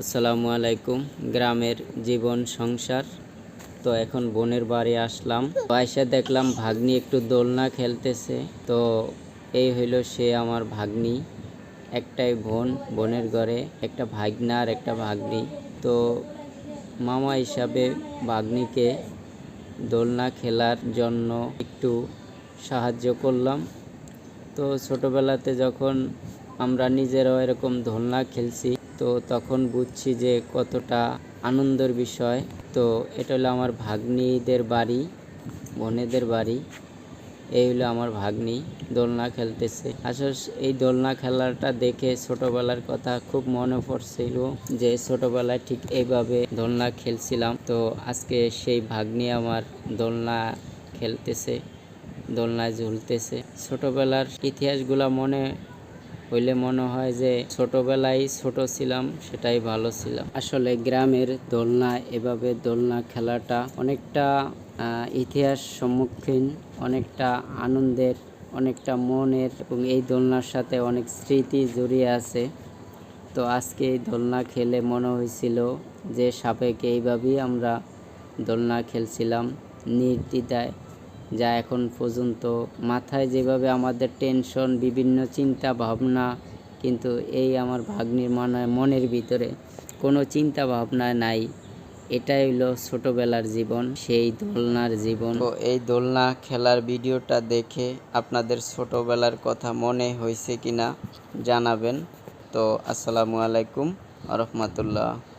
আসসালামু আলাইকুম, গ্রামের জীবন সংসার। তো এখন বোনের বাড়ি আসলাম। আইসা দেখলাম ভাগ্নি একটু দোলনা খেলতেছে। তো এই হইল সে আমার ভাগ্নি, একটাই বোন, বোনের ঘরে একটা ভাগনা আর একটা ভাগ্নি। তো মামা হিসাবে ভাগ্নিকে দোলনা খেলার জন্য একটু সাহায্য করলাম। তো ছোটোবেলাতে যখন আমরা নিজেরাও এরকম দোলনা খেলছি তো তখন বুঝছি যে কতটা আনন্দের বিষয়। তো এটা হলো আমার ভাগ্নিদের বাড়ি, বোনেদের বাড়ি। এই হলো আমার ভাগ্নি, দোলনা খেলতেছে। আসলে এই দোলনা খেলাটা দেখে ছোটবেলার কথা খুব মনে পড়ছিল যে ছোটবেলায় ঠিক এইভাবে দোলনা খেলছিলাম। তো আজকে সেই ভাগ্নি আমার দোলনা খেলতেছে, দোলনায় ঝুলতেছে। ছোটবেলার ইতিহাসগুলা মনে হইলে মনে হয় যে ছোটবেলায় ছোট ছিলাম, সেটাই ভালো ছিলাম। আসলে গ্রামের দোলনা, এভাবে দোলনা খেলাটা অনেকটা ইতিহাস সম্মুখীন, অনেকটা আনন্দের, অনেকটা মনের এবং এই দোলনার সাথে অনেক স্মৃতি জড়িয়ে আছে। তো আজকে এই দোলনা খেলে মনে হয়েছিল যে সাপেকে এইভাবেই আমরা দোলনা খেলছিলাম নির্দ্বিধায়। যা এখন পর্যন্ত মাথায় যেভাবে আমাদের টেনশন বিভিন্ন চিন্তা ভাবনা কিন্তু এই আমার ভাগ্নির মনে, মনের ভিতরে কোনো চিন্তা ভাবনা নাই। এটাই হলো ছোটবেলার জীবন, সেই দোলনার জীবন। তো এই দোলনা খেলার ভিডিওটা দেখে আপনাদের ছোটবেলার কথা মনে হয়েছে কিনা জানাবেন। তো আসসালামু আলাইকুম রহমতুল্লাহ।